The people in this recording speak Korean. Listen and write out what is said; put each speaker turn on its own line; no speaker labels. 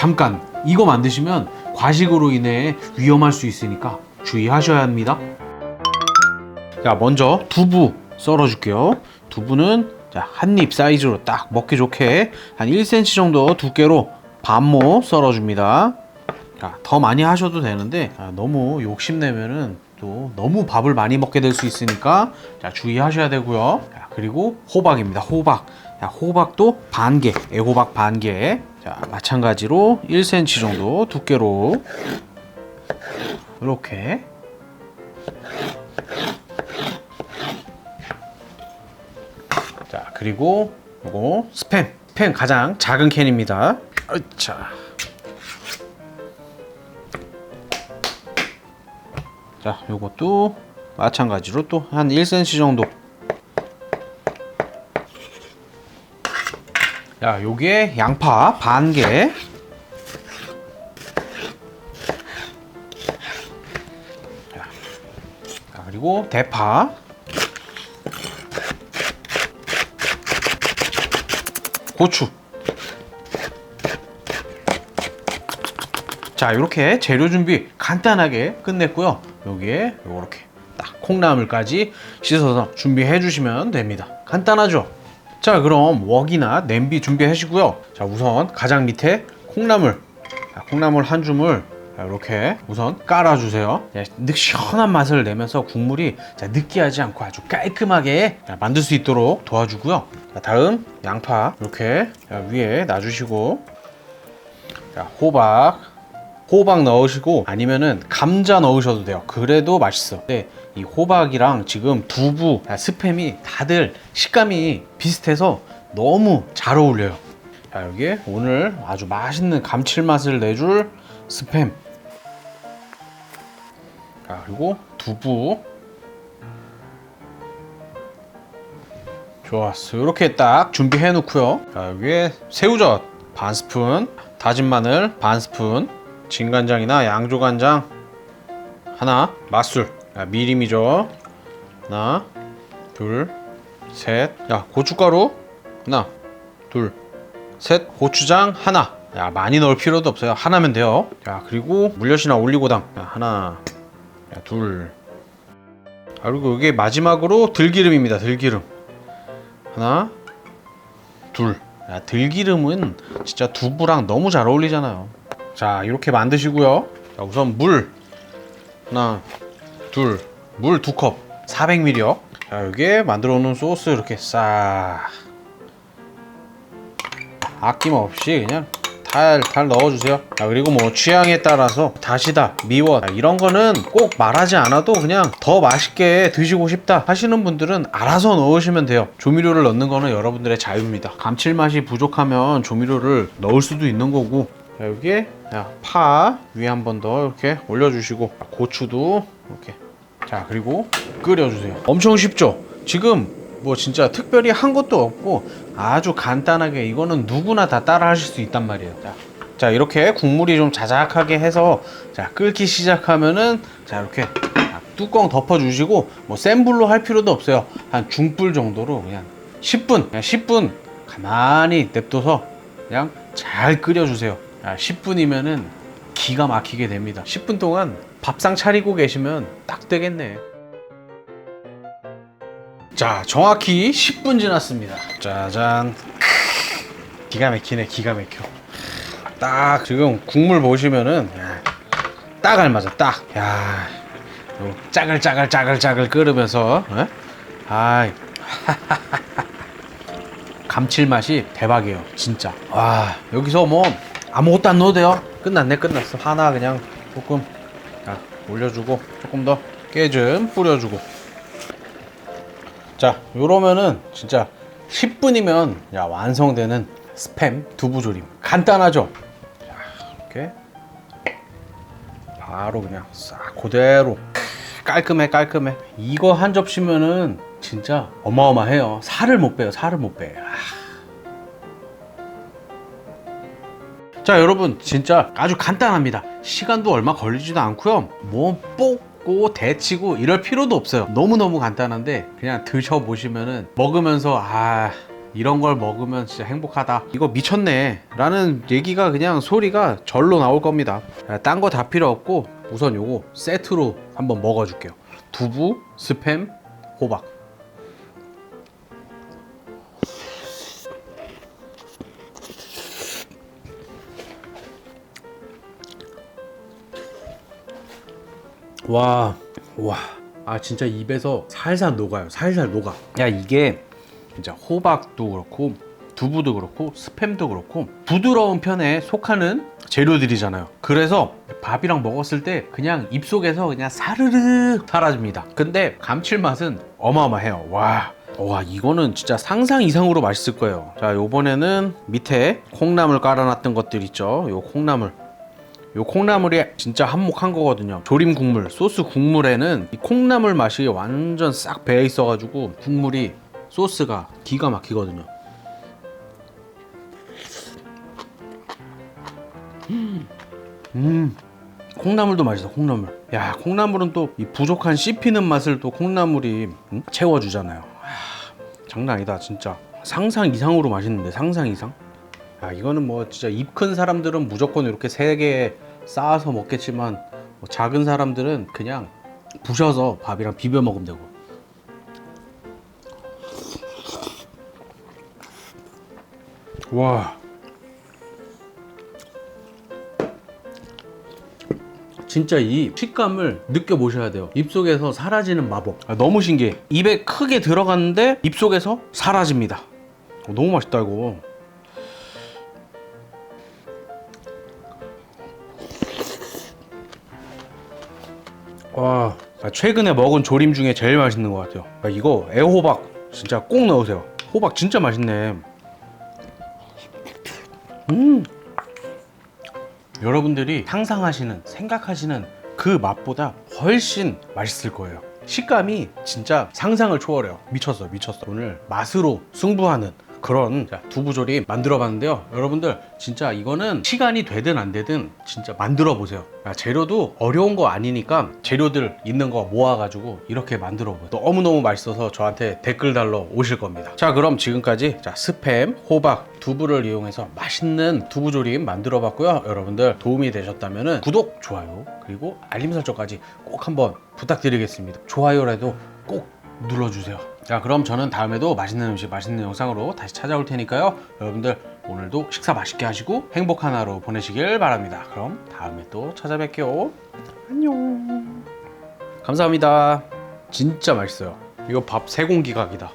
잠깐 이거 만드시면 과식으로 인해 위험할 수 있으니까 주의하셔야 합니다. 자, 먼저 두부 썰어 줄게요. 두부는 자, 한 입 사이즈로 딱 먹기 좋게 한 1cm 정도 두께로 반모 썰어 줍니다. 자, 더 많이 하셔도 되는데 아, 너무 욕심내면은 또 너무 밥을 많이 먹게 될 수 있으니까 자, 주의하셔야 되고요. 자, 그리고 호박입니다. 호박. 자, 호박도 반 개, 애호박 반 개. 자, 마찬가지로 1cm 정도 두께로 이렇게 자 그리고 요거 스팸 스팸 가장 작은 캔입니다 자. 자 요것도 마찬가지로 또 한 1cm 정도 자 요게 양파 반 개 자 그리고 대파 고추. 자, 이렇게 재료 준비 간단하게 끝냈고요. 여기에 이렇게 딱 콩나물까지 씻어서 준비해 주시면 됩니다. 간단하죠? 자, 그럼 웍이나 냄비 준비하시고요. 자, 우선 가장 밑에 콩나물. 자, 콩나물 한 줌을 자, 이렇게 우선 깔아주세요. 자, 느- 시원한 맛을 내면서 국물이 자, 느끼하지 않고 아주 깔끔하게 자, 만들 수 있도록 도와주고요. 자, 다음 양파 이렇게 자, 위에 놔주시고 자, 호박 호박 넣으시고 아니면은 감자 넣으셔도 돼요. 그래도 맛있어. 근데 이 호박이랑 지금 두부, 아, 스팸이 다들 식감이 비슷해서 너무 잘 어울려요. 자, 여기에 오늘 아주 맛있는 감칠맛을 내줄 스팸. 자, 그리고 두부. 좋았어. 이렇게 딱 준비해 놓고요. 자, 여기에 새우젓 반 스푼, 다진 마늘 반 스푼, 진간장이나 양조간장 하나, 맛술 야, 미림이죠. 하나, 둘, 셋. 야, 고춧가루 하나, 둘, 셋. 고추장 하나. 야, 많이 넣을 필요도 없어요. 하나면 돼요. 자, 그리고 물엿이나 올리고당 야, 하나, 야, 둘. 아, 그리고 이게 마지막으로 들기름입니다. 들기름. 하나, 둘. 야, 들기름은 진짜 두부랑 너무 잘 어울리잖아요. 자, 이렇게 만드시고요. 자, 우선 물 하나, 둘, 물 두 컵, 400ml요. 자, 여기에 만들어 놓은 소스 이렇게 싹 아낌없이 그냥 탈탈 넣어주세요. 자, 그리고 뭐 취향에 따라서 다시다, 미원 자, 이런 거는 꼭 말하지 않아도 그냥 더 맛있게 드시고 싶다 하시는 분들은 알아서 넣으시면 돼요. 조미료를 넣는 거는 여러분들의 자유입니다. 감칠맛이 부족하면 조미료를 넣을 수도 있는 거고 자, 여기에 야, 파 위에 한 번 더 이렇게 올려주시고 고추도 이렇게 자 그리고 끓여주세요. 엄청 쉽죠? 지금 뭐 진짜 특별히 한 것도 없고 아주 간단하게 이거는 누구나 다 따라 하실 수 있단 말이에요. 자, 자 이렇게 국물이 좀 자작하게 해서 자 끓기 시작하면은 자 이렇게 자, 뚜껑 덮어주시고 뭐 센 불로 할 필요도 없어요. 한 중불 정도로 그냥 10분 그냥 10분 가만히 냅둬서 그냥 잘 끓여주세요. 아, 10분이면은 기가 막히게 됩니다. 10분 동안 밥상 차리고 계시면 딱 되겠네. 자, 정확히 10분 지났습니다. 짜잔. 기가 막히네, 기가 막혀. 딱 지금 국물 보시면은 야, 딱 알맞아, 딱. 야, 요 짜글짜글짜글짜글 끓으면서, 어? 아이. 감칠맛이 대박이에요 진짜 와 여기서 뭐 아무것도 안 넣어도 돼요. 끝났네 끝났어. 하나 그냥 조금 자, 올려주고 조금 더 깨 좀 뿌려주고. 자 요러면은 진짜 10분이면 야 완성되는 스팸 두부조림. 간단하죠? 자 이렇게 바로 그냥 싹 그대로. 깔끔해 깔끔해. 이거 한 접시면은 진짜 어마어마해요. 살을 못 빼요 살을 못 빼 자 여러분 진짜 아주 간단합니다 시간도 얼마 걸리지도 않고요 뭐 뽑고 데치고 이럴 필요도 없어요 너무너무 간단한데 그냥 드셔보시면은 먹으면서 아 이런 걸 먹으면 진짜 행복하다. 이거 미쳤네. 라는 얘기가 그냥 소리가 절로 나올 겁니다. 딴 거 다 필요 없고 우선 요거 세트로 한번 먹어줄게요. 두부, 스팸, 호박. 와, 와. 아, 진짜 입에서 살살 녹아요. 살살 녹아. 야, 이게 진짜 호박도 그렇고, 두부도 그렇고, 스팸도 그렇고, 부드러운 편에 속하는 재료들이잖아요. 그래서 밥이랑 먹었을 때 그냥 입속에서 그냥 사르르 사라집니다. 근데 감칠맛은 어마어마해요. 와. 와 이거는 진짜 상상 이상으로 맛있을 거예요 자 요번에는 밑에 콩나물 깔아놨던 것들 있죠 요 콩나물 요 콩나물이 진짜 한몫한 거거든요. 조림 국물, 소스 국물에는 이 콩나물 맛이 완전 싹 배어 있어가지고 국물이 소스가 기가 막히거든요. 음, 콩나물도 맛있어. 콩나물. 야, 콩나물은 또 이 부족한 씹히는 맛을 또 콩나물이 음? 채워주잖아요. 아, 장난 아니다, 진짜. 상상 이상으로 맛있는데 상상 이상? 야 이거는 뭐 진짜 입 큰 사람들은 무조건 이렇게 세 개 쌓아서 먹겠지만 뭐 작은 사람들은 그냥 부셔서 밥이랑 비벼 먹으면 되고. 와. 진짜 이 식감을 느껴보셔야 돼요. 입속에서 사라지는 마법. 아, 너무 신기해. 입에 크게 들어갔는데 입속에서 사라집니다. 어, 너무 맛있다 이거 와 아, 최근에 먹은 조림 중에 제일 맛있는 것 같아요. 아, 이거 애호박 진짜 꼭 넣으세요. 호박 진짜 맛있네. 음. 여러분들이 상상하시는 생각하시는 그 맛보다 훨씬 맛있을 거예요. 식감이 진짜 상상을 초월해요. 미쳤어 미쳤어. 오늘 맛으로 승부하는 그런 자, 두부조림 만들어 봤는데요. 여러분들 진짜 이거는 시간이 되든 안 되든 진짜 만들어 보세요. 야, 재료도 어려운 거 아니니까 재료들 있는 거 모아가지고 이렇게 만들어 보세요. 너무너무 맛있어서 저한테 댓글 달러 오실 겁니다. 자 그럼 지금까지 자, 스팸, 호박, 두부를 이용해서 맛있는 두부조림 만들어 봤고요. 여러분들 도움이 되셨다면 구독, 좋아요 그리고 알림 설정까지 꼭 한번 부탁드리겠습니다. 좋아요라도 꼭 눌러주세요. 자, 그럼 저는 다음에도 맛있는 음식, 맛있는 영상으로 다시 찾아올 테니까요. 여러분들 오늘도 식사 맛있게 하시고 행복한 하루 보내시길 바랍니다. 그럼 다음에 또 찾아뵐게요. 안녕. 감사합니다. 진짜 맛있어요. 이거 밥 세 공기 각이다.